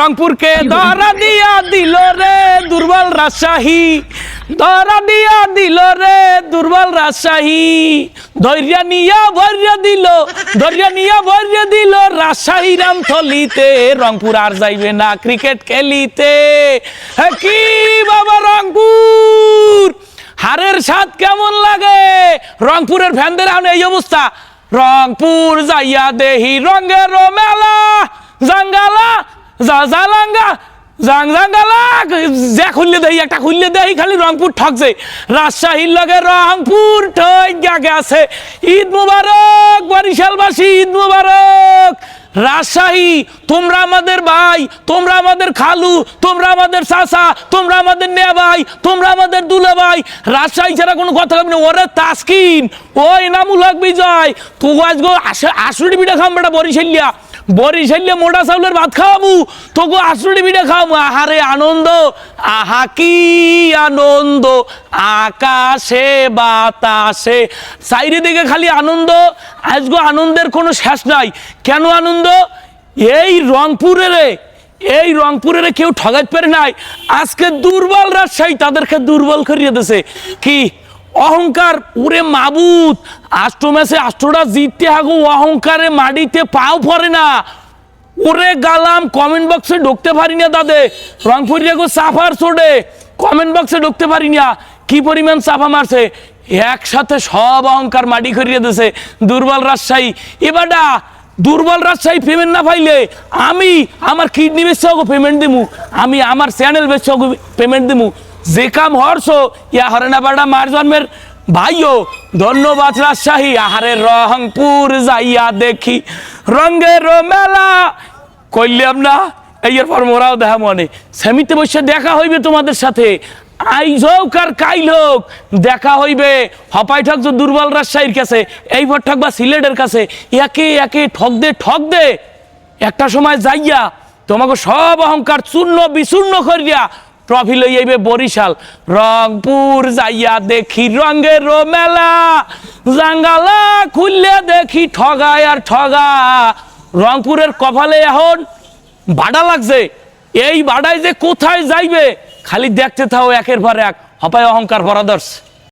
রংপুরকে ধরা দিয়া দিল রে দুর্বল রাজশাহী। ধরা দিয়া দিল রে দুর্বল রাজশাহী। ধৈর্য নিয়া ভৈর্য দিল ধৈর্য নিয়া ভৈর্য দিল রাজশাহী রামথলিতে। রংপুর আর যাইবে না ক্রিকেট খেলিতে। কি বাবা রংপুর? হারের স্বাদ কেমন লাগে? রংপুরের ফ্যানদের এখন এই অবস্থা। রংপুর যাইয়া দেহি রঙের মেলা জাঙ্গালা যা জালাঙ্গা জাং জাঙ্গালা যে খুললে দেহি একটা খুললে দেহি খালি রংপুর ঠকছে। রাজশাহীর লগে রংপুর ঠক গেছে। ঈদ মুবারক, বরিশালবাসী, ঈদ মুবারক। রাজশাহী, তোমরা আমাদের ভাই, তোমরা আমাদের খালু, তোমরা আমাদের চাচা, তোমরা আমাদের নেয়া ভাই, তোমরা আমাদের দুলে ভাই। রাজশাহী ছাড়া কোনো কথা হবে না। ওরে তাসকিন ও এনামুল হক বিজয়। তু আজগো আশুড়ি পিঠা খাম বেটা বরিশালিয়া। বরিশালিয়া মোটা চাউলের ভাত খাওয়াবু, তোকে আশুড়ি পিঠা খাওয়াবো। আহারে আনন্দ, আহা কি আনন্দ, আকাশে বাতাসে। চারিদিকে খালি আনন্দ, আজগো আনন্দের কোনো শেষ নাই। কেন আনন্দ? এই রংপুরের এই রংপুরের কেউ ঠগাইতে পারে নাই। আজকে দুর্বল রাজশাহী তাদেরকে দুর্বল করিয়ে দিয়েছে কি অহংকার ওরে মাবুত। আষ্ট ম্যাচে আষ্টটা জিততে হাগো, অহংকারে মাটিতে পাও পড়ে না। ওরে গালাম কমেন্ট বক্সে ঢুকতে পারি না দাদে গো সাফার ছোটে কমেন্ট বক্সে ঢুকতে পারি না। কি পরিমাণ চাপা মারছে? একসাথে সব অহংকার মাটি করিয়ে দিয়েছে দুর্বল রাজশাহী। এবারটা দুর্বল রাজশাহী পেমেন্ট না পাইলে আমি আমার কিডনি বেচে হোক পেমেন্ট দিমু। আমি আমার চ্যানেল বেচে হোক পেমেন্ট দিমু। যে কাম হরছ, ইয়া হরেনা বাড়া মার জন্মের ভাইও, ধন্যবাদ রাজশাহী, আহারে রংপুর যাইয়া দেখি। রঙ্গের মেলা কইলাম না এর পর মোরাও দেখা মনে। সেমিতে বসে দেখা হইবে তোমাদের সাথে। আইজ হোক আর কাইল হোক, দেখা হইবে। হপাই ঠক তো দুর্বল রাজশাহীর কাছে, এই ভর ঠক বা সিলেটের কাছে। একে একে ঠক দে ঠক দে। একটা সময় যাইয়া তোমাকে সব অহংকার চূর্ণ বিচূর্ণ করিয়া ট্রফি লই বরিশাল। রংপুর যাইয়া দেখি রঙের মেলা। জাঙ্গালা খুললে দেখি ঠগায় আর ঠগা। রংপুরের কপালে এখন বাড়া লাগছে। এই বাড়ায় যে কোথায় যাইবে, খালি দেখতে থাও একের পর এক। হপায় অহংকার পরাদর্শ